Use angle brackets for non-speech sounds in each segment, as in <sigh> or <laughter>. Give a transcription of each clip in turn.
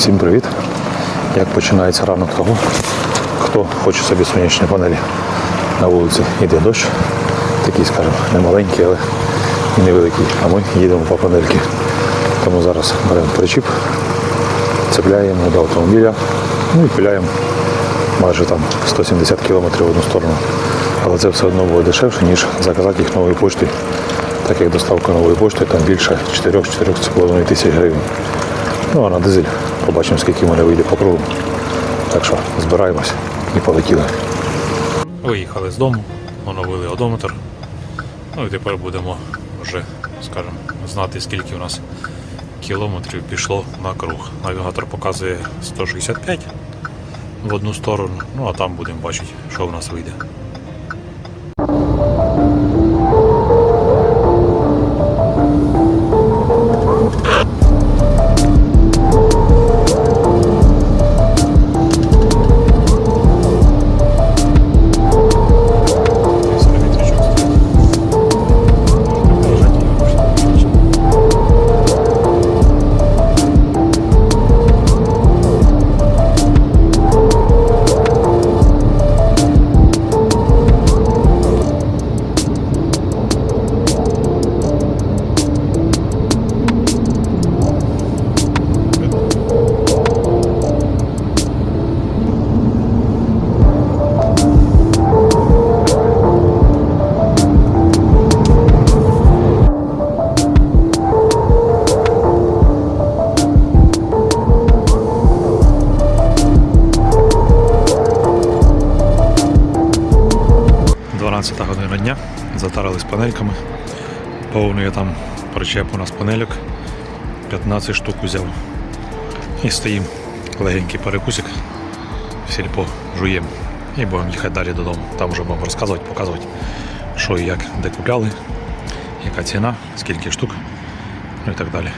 Всім привіт! Як починається ранок того, хто хоче собі сонячні панелі на вулиці. Іде дощ, такий, скажімо, не маленький, але і невеликий. А ми їдемо по панельки. Тому зараз беремо причіп, цепляємо до автомобіля, ну і пиляємо майже там 170 км в одну сторону. Але це все одно буде дешевше, ніж заказати їх новою поштою. Так як доставка нової пошти там більше 4-4,5 тисяч гривень. Ну а на дизель побачимо, скільки в мене вийде по кругу. Так що збираємось і полетіли. Виїхали з дому, оновили одометр. Ну і тепер будемо вже, скажімо, знати, скільки у нас кілометрів пішло на круг. Навігатор показує 165 в одну сторону, ну а там будемо бачити, що в нас вийде. Панельками. Повний я там причеп у нас панельок. 15 штук взяв. І стоїм легенький перекусик. В сільпо жуємо. І будемо їхати далі додому. Там вже будемо розказувати, показувати, що і як, де купляли, яка ціна, скільки штук, ну і так далі.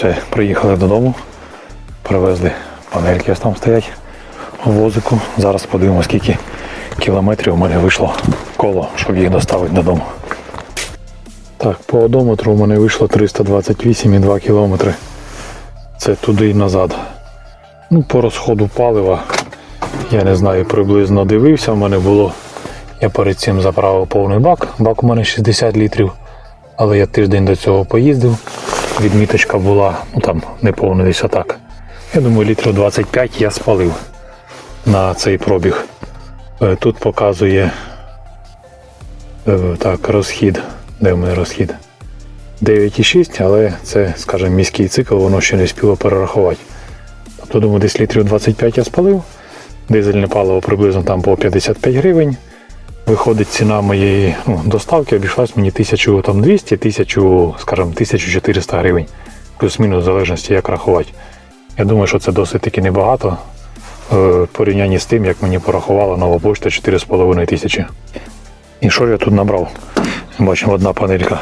Все, приїхали додому, привезли панельки, там стоять у возику. Зараз подивимося, скільки кілометрів у мене вийшло коло, щоб їх доставити додому. Так, по одометру у мене вийшло 328,2 кілометри. Це туди і назад. Ну, по розходу палива, я не знаю, приблизно дивився. У мене було, я перед цим заправив повний бак. Бак у мене 60 літрів. Але я тиждень до цього поїздив. Відміточка була, ну там не повна десь отак. Я думаю, літрів 25 я спалив на цей пробіг. Е, Тут показує е, так, розхід. Де в мене розхід? 9,6, але це, скажімо, міський цикл, воно ще не спіло перерахувати. Тобто, думаю, десь літрів 25 я спалив. Дизельне паливо приблизно там по 55 гривень. Виходить, ціна моєї ну, доставки обійшлась мені 1200, 1000, скажімо, 1400 гривень. Плюс-мінус в залежності, як рахувати. Я думаю, що це досить таки небагато е, в порівнянні з тим, як мені порахувала нова пошта 4,5 тисячі. І що я тут набрав? Бачимо, одна панелька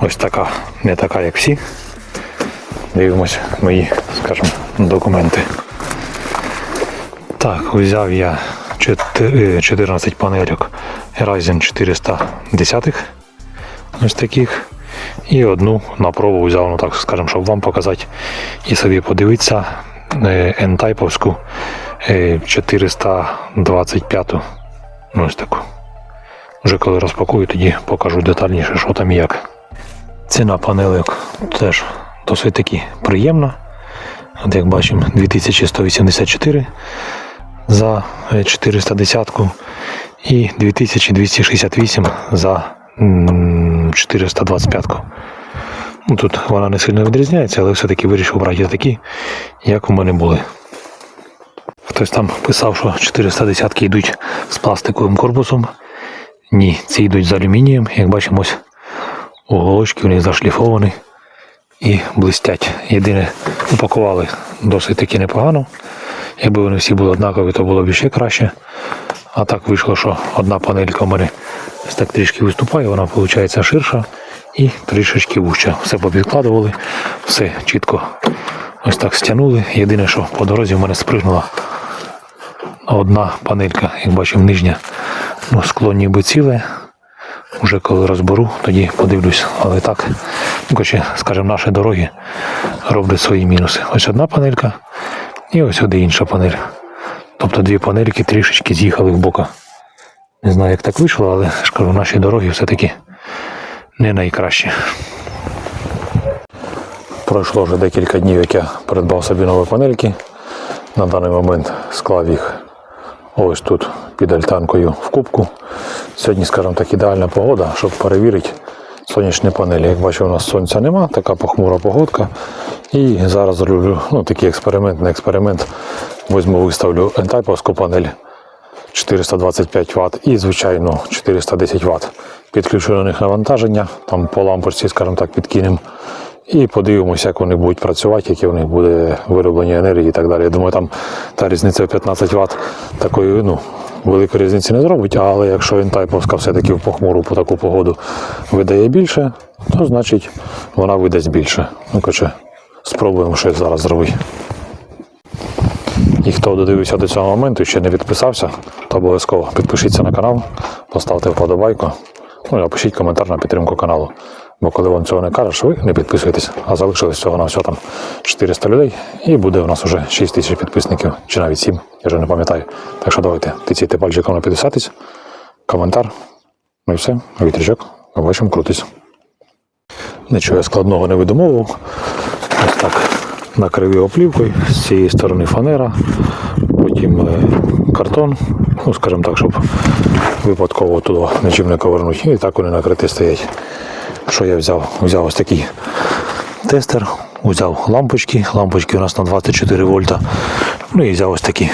ось така, не така, як всі. Дивимось мої, скажімо, документи. Так, взяв я 14 панельок Ryzen 410 ось таких. І одну на пробу взяв, ну так скажемо, щоб вам показати і собі подивитися е, N-тайповську е, 425. Ну, ось таку. Вже коли розпакую, тоді покажу детальніше, що там і як. Ціна панелек теж досить таки приємна. От як бачимо, 2184 за е, 410 і 2268 за 425. Ну, Тут вона не сильно відрізняється, але все-таки вирішив брати такі, як у мене були. Хтось там писав, що 410 йдуть з пластиковим корпусом. Ні, ці йдуть з алюмінієм, як бачимо, ось уголочки вони зашліфовані і блистять. Єдине, упакували досить таки непогано. Якби вони всі були однакові, то було б ще краще. А так вийшло, що одна панелька в мене так трішки виступає, вона виходить ширша і трішечки вужча. Все попідкладували, все чітко ось так стягнули. Єдине, що по дорозі в мене спригнула одна панелька, як бачимо, нижня. Ну, скло ніби ціле. Уже коли розберу, тоді подивлюсь. Але так, ну, скажімо, наші дороги роблять свої мінуси. Ось одна панелька і ось сюди інша панель. Тобто дві панельки трішечки з'їхали в бока. Не знаю, як так вийшло, але ж кажу, наші дороги все-таки не найкращі. Пройшло вже декілька днів, як я придбав собі нові панельки. На даний момент склав їх ось тут під альтанкою в кубку. Сьогодні, скажімо так, ідеальна погода, щоб перевірити сонячні панелі. Як бачу, у нас сонця нема, така похмура погодка. І зараз зроблю ну, такий експеримент, не експеримент. Візьму, виставлю ентайповську панель 425 Вт і, звичайно, 410 Вт. Підключу на них навантаження, там по лампочці, скажімо так, підкинемо. І подивимося, як вони будуть працювати, яке в них буде вироблення енергії і так далі. Я думаю, там та різниця в 15 Вт такої ну, великої різниці не зробить, але якщо інтайповська все-таки в похмуру по таку погоду видає більше, то значить вона видасть більше. Ну, коротше, спробуємо щось зараз зробити. І хто додивився до цього моменту і ще не підписався, то обов'язково підпишіться на канал, поставте вподобайку, ну і напишіть коментар на підтримку каналу. Бо коли вам цього не кажеш, ви не підписуєтесь, а залишилось всього на всього там 400 людей, і буде у нас вже 6 тисяч підписників, чи навіть 7, я вже не пам'ятаю. Так що давайте тицяйте пальчиком на підписатись, коментар, ну і все, вітрячок, побачимо, крутись. Нічого я складного не видумовував. Ось так накрив його плівкою, з цієї сторони фанера, потім е, картон, ну скажімо так, щоб випадково туди нічим не ковернути. І так вони накриті стоять. Що я взяв? Взяв ось такий тестер, взяв лампочки. Лампочки у нас на 24 вольта. Ну і взяв ось такі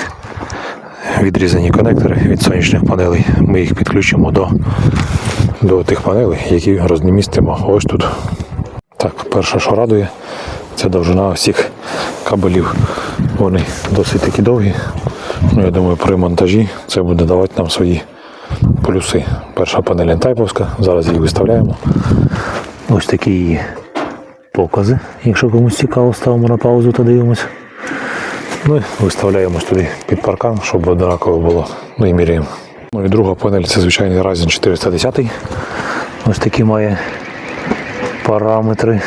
відрізані конектори від сонячних панелей. Ми їх підключимо до, до тих панелей, які розмістимо ось тут. Так, перше, що радує, це довжина всіх кабелів. Вони досить такі довгі. Ну, я думаю, при монтажі це буде давати нам свої плюси. Перша панель ентайповська, зараз її виставляємо. Ось такі її покази. Якщо комусь цікаво, ставимо на паузу та дивимося. Ну і виставляємо туди під паркан, щоб однаково було. Ну і міряємо. Ну і друга панель це звичайний Ryzen 410. Ось такі має параметри.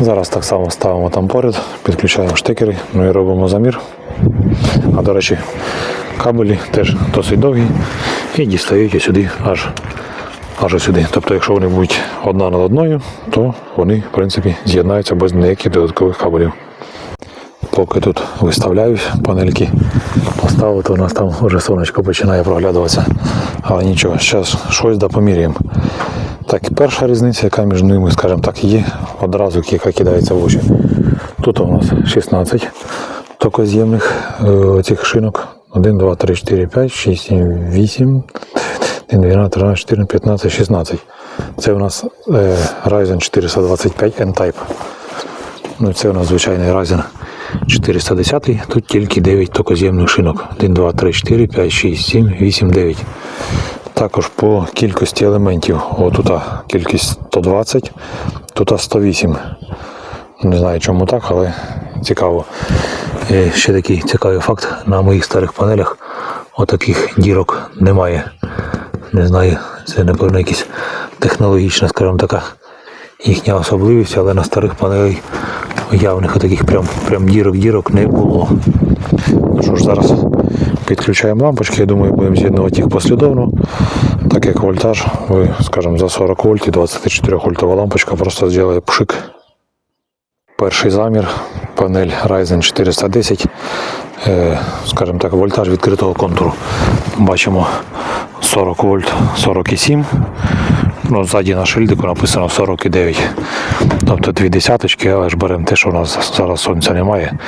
Зараз так само ставимо там поряд, підключаємо штекери, ну і робимо замір. А до речі, кабелі теж досить довгі і дістають сюди аж, аж сюди. Тобто, якщо вони будуть одна над одною, то вони в принципі з'єднаються без ніяких додаткових кабелів. Поки тут виставляють панельки, поставити, у нас там вже сонечко починає проглядуватися. Але нічого, зараз щось да поміряємо. Так, перша різниця, яка між ними, скажімо так, є, одразу яка кидається в очі. Тут у нас 16 токоз'ємних е, цих шинок. 1, 2, 3, 4, 5, 6, 7, 8, 1, 12, 13, 14, 15, 16. Це у нас е, Ryzen 425 N-Type. Ну, це у нас звичайний Ryzen 410, тут тільки 9 токоз'ємних шинок. 1, 2, 3, 4, 5, 6, 7, 8, 9. Також по кількості елементів. Отут кількість 120, тут 108. Не знаю чому так, але цікаво. І ще такий цікавий факт. На моїх старих панелях отаких дірок немає. Не знаю, це напевно якась технологічна, скажімо така їхня особливість, але на старих панелях явних таких прям, прям дірок-дірок не було. Ну що ж, зараз підключаємо лампочки, я думаю, будемо з'єднувати їх послідовно, так як вольтаж, ви, скажімо, за 40 вольт і 24 вольтова лампочка просто зробить пшик. Перший замір, панель Ryzen 410, е, скажімо так, вольтаж відкритого контуру. Бачимо 40 вольт 47. Ну, ззаді на шильдику написано 49. Тобто дві десяточки, але ж беремо те, що у нас зараз сонця немає.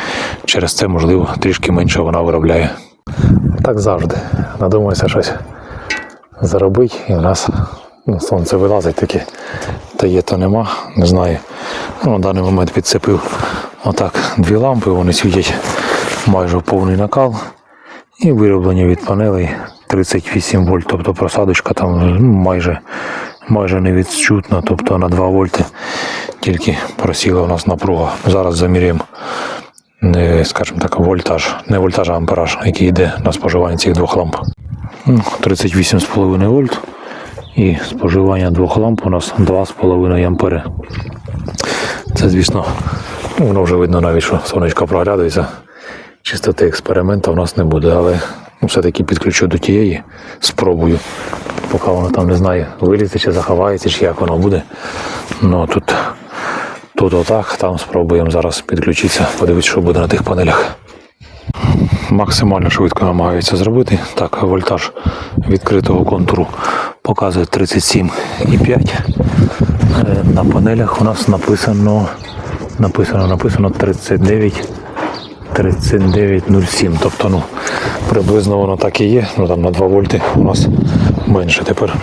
Через це, можливо, трішки менше вона виробляє. Так завжди. Надумається щось заробити. І в нас ну, сонце вилазить таке. Та є, то нема, не знаю. Ну, на даний момент підцепив отак дві лампи, вони світять майже повний накал. І вироблення від панелей 38 вольт, тобто просадочка там ну, майже, майже не відчутна, тобто на 2 вольти тільки просіла у нас напруга. Зараз заміряємо, е, скажімо так, вольтаж, не вольтаж, а ампераж, який йде на споживання цих двох ламп. Ну, 38,5 вольт. І споживання двох ламп у нас 2,5 ампери. Це, звісно, воно вже видно навіть, що сонечко проглядується. Чистоти експерименту у нас не буде, але все-таки підключу до тієї, спробую. Поки воно там не знає, вилізе чи заховається, чи як воно буде. Ну тут, тут отак, там спробуємо зараз підключитися, подивитися, що буде на тих панелях. Максимально швидко намагаються зробити. Так, вольтаж відкритого контуру показує 37,5. Е, На панелях у нас написано написано, написано 39 39,07. Тобто, ну, приблизно воно так і є. Ну там на 2 вольти у нас менше. Тепер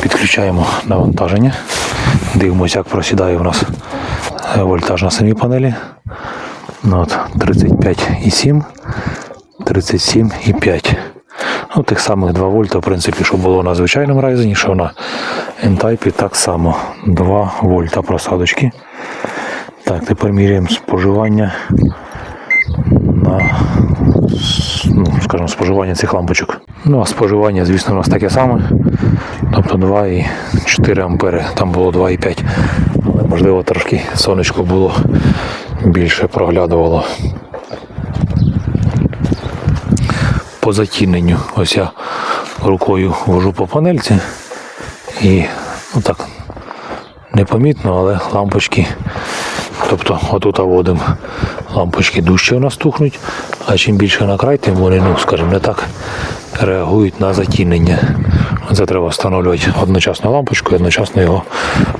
підключаємо навантаження. Дивимося, як просідає у нас е, вольтаж на самій панелі. Ну, от, 35,7, 37,5. Ну, тих самих 2 вольта, в принципі, що було на звичайному райзені, що на N-Type так само. 2 вольта просадочки. Так, тепер міряємо споживання на ну, скажімо, споживання цих лампочок. Ну, а споживання, звісно, у нас таке саме. Тобто 2,4 ампери, там було 2,5. Але можливо трошки сонечко було більше проглядувало. По затіненню. Ось я рукою вожу по панельці і ну так непомітно, але лампочки Тобто отут водим лампочки дужче у нас тухнуть, а чим більше на край, тим вони, ну, скажімо, не так реагують на затінення. Це треба встановлювати одночасно лампочку і одночасно його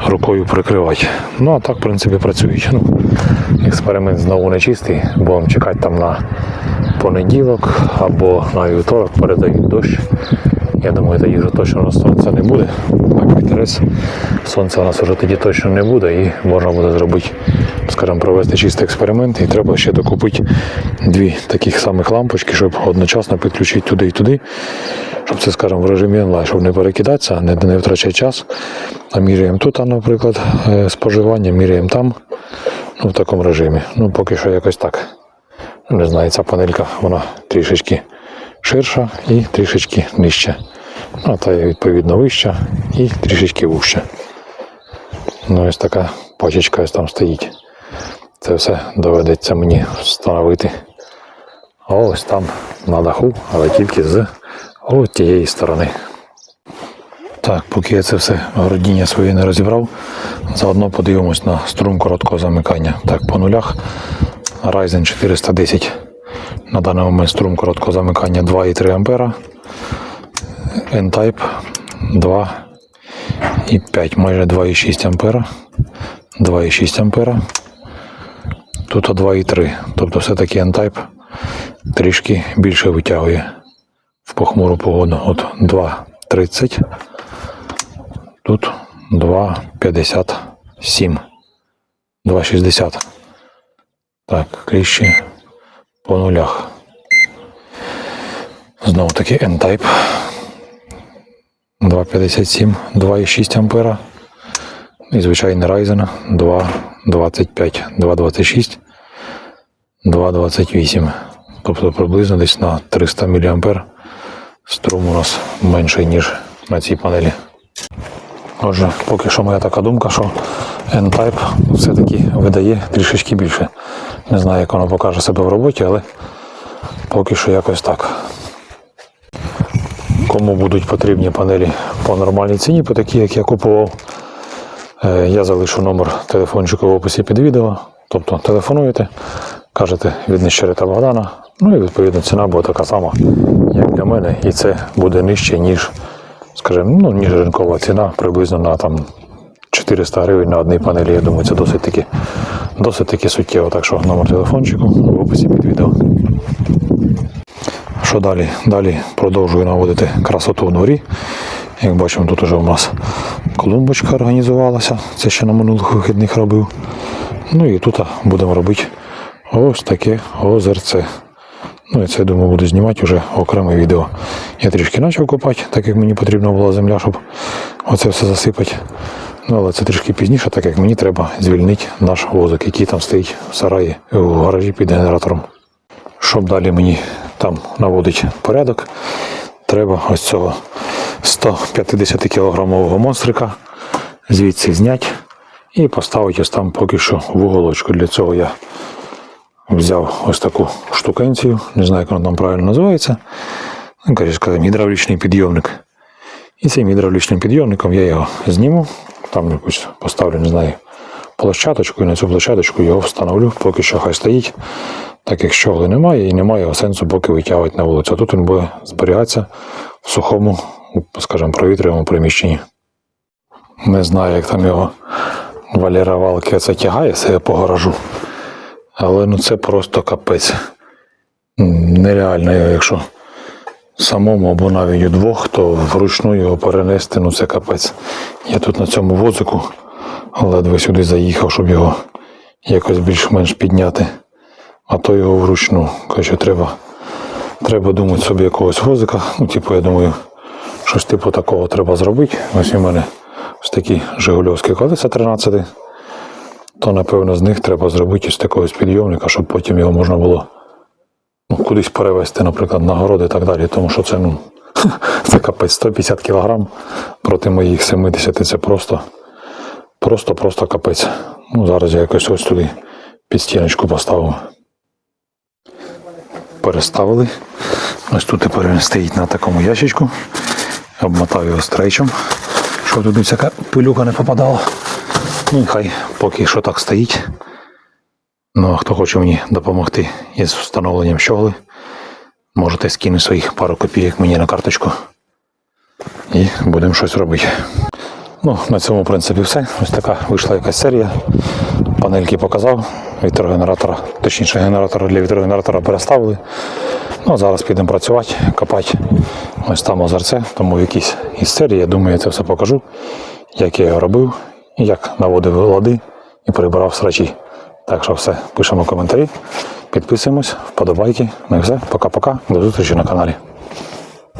рукою прикривати. Ну а так, в принципі, працюють. Ну, експеримент знову не чистий, будемо чекати там на понеділок або на вівторок передають дощ. Я думаю, тоді вже точно у нас сонця не буде. Так, інтерес. Сонця у нас вже тоді точно не буде і можна буде зробити, скажімо, провести чистий експеримент. І треба ще докупити дві таких самих лампочки, щоб одночасно підключити туди і туди. Щоб це, скажімо, в режимі онлайн, щоб не перекидатися, не, не втрачати час. А міряємо тут, наприклад, е, споживання, міряємо там, ну, в такому режимі. Ну, поки що якось так. Не знаю, ця панелька, вона трішечки ширша і трішечки нижча. Ну, а та відповідно вища і трішечки вужча. Ну, ось така пачечка ось там стоїть. Це все доведеться мені встановити. А ось там на даху, але тільки з тієї сторони. Так, поки я це все городіння своє не розібрав, заодно подивимось на струм короткого замикання. Так, по нулях Ryzen 410. На даний момент струм короткого замикання 2,3 ампера. N-Type 2,5, майже 2,6 ампера. 2,6 ампера. Тут 2,3. Тобто все-таки N-Type трішки більше витягує в похмуру погоду. От 2,30. Тут 2,57. 2,60. Так, кліщі по нулях. Знову таки N-Type. 2,57, 2,6 ампера. І звичайний Ryzen 2,25, 2,26, 2,28. Тобто приблизно десь на 300 мА струм у нас менший, ніж на цій панелі. Отже, поки що моя така думка, що N-Type все-таки видає трішечки більше. Не знаю, як воно покаже себе в роботі, але поки що якось так. Кому будуть потрібні панелі по нормальній ціні, по такій, як я купував, е, я залишу номер телефончику в описі під відео. Тобто телефонуєте, кажете від Нещерета Богдана, ну і відповідно ціна буде така сама, як для мене, і це буде нижче, ніж, скажімо, ну, ніж ринкова ціна, приблизно на там 400 гривень на одній панелі. Я думаю, це досить таки, досить таки суттєво. Так що номер телефончику в описі під відео. Що далі? Далі продовжую наводити красоту в дворі. Як бачимо, тут уже у нас клумбочка організувалася. Це ще на минулих вихідних робив. Ну і тут будемо робити ось таке озерце. Ну і це, я думаю, буду знімати вже окреме відео. Я трішки почав копати, так як мені потрібна була земля, щоб оце все засипати. Ну, але це трішки пізніше, так як мені треба звільнити наш возик, який там стоїть в сараї в гаражі під генератором. Щоб далі мені там наводити порядок, треба ось цього 150 кілограмового монстрика звідси зняти і поставити ось там поки що в уголочку. Для цього я взяв ось таку штукенцію, не знаю, як вона там правильно називається. Ну, коротше сказати, гідравлічний підйомник. І цим гідравлічним підйомником я його зніму, там якусь поставлю, не знаю, площадочку, і на цю площадочку його встановлю, поки що хай стоїть, так як щогли немає, і немає сенсу поки витягувати на вулицю. А тут він буде зберігатися в сухому, скажімо, провітрюваному приміщенні. Не знаю, як там його Валера Валки це тягає себе по гаражу. Але ну це просто капець. Нереально, якщо самому або навіть удвох, то вручну його перенести, ну це капець. Я тут на цьому возику ледве сюди заїхав, щоб його якось більш-менш підняти. А то його вручну. Коротше, треба, треба думати собі якогось возика. Ну, типу, я думаю, щось типу такого треба зробити. Ось у мене ось такі Жигульовські колеса 13 то напевно з них треба зробити ось такого підйомника, щоб потім його можна було ну, кудись перевезти, наприклад, на городи і так далі. Тому що це, ну, <laughs> це капець 150 кілограм проти моїх 70 це просто, просто, просто капець. Ну, зараз я якось ось туди під стіночку поставив. Переставили. Ось тут тепер він стоїть на такому ящичку. Обмотав його стрейчем, щоб туди всяка пилюка не попадала. Ну і хай поки що так стоїть. Ну а хто хоче мені допомогти із встановленням щогли, можете скинути своїх пару копійок мені на карточку. І будемо щось робити. Ну, на цьому, в принципі, все. Ось така вийшла якась серія. Панельки показав, вітрогенератора, точніше, генератор для вітрогенератора переставили. Ну, а зараз підемо працювати, копати ось там озерце, тому в якійсь із серії, я думаю, я це все покажу, як я його робив, як наводив лади і прибирав срачі. Так що все, пишемо коментарі, підписуємось, вподобайки. Ну і все, пока-пока, до зустрічі на каналі.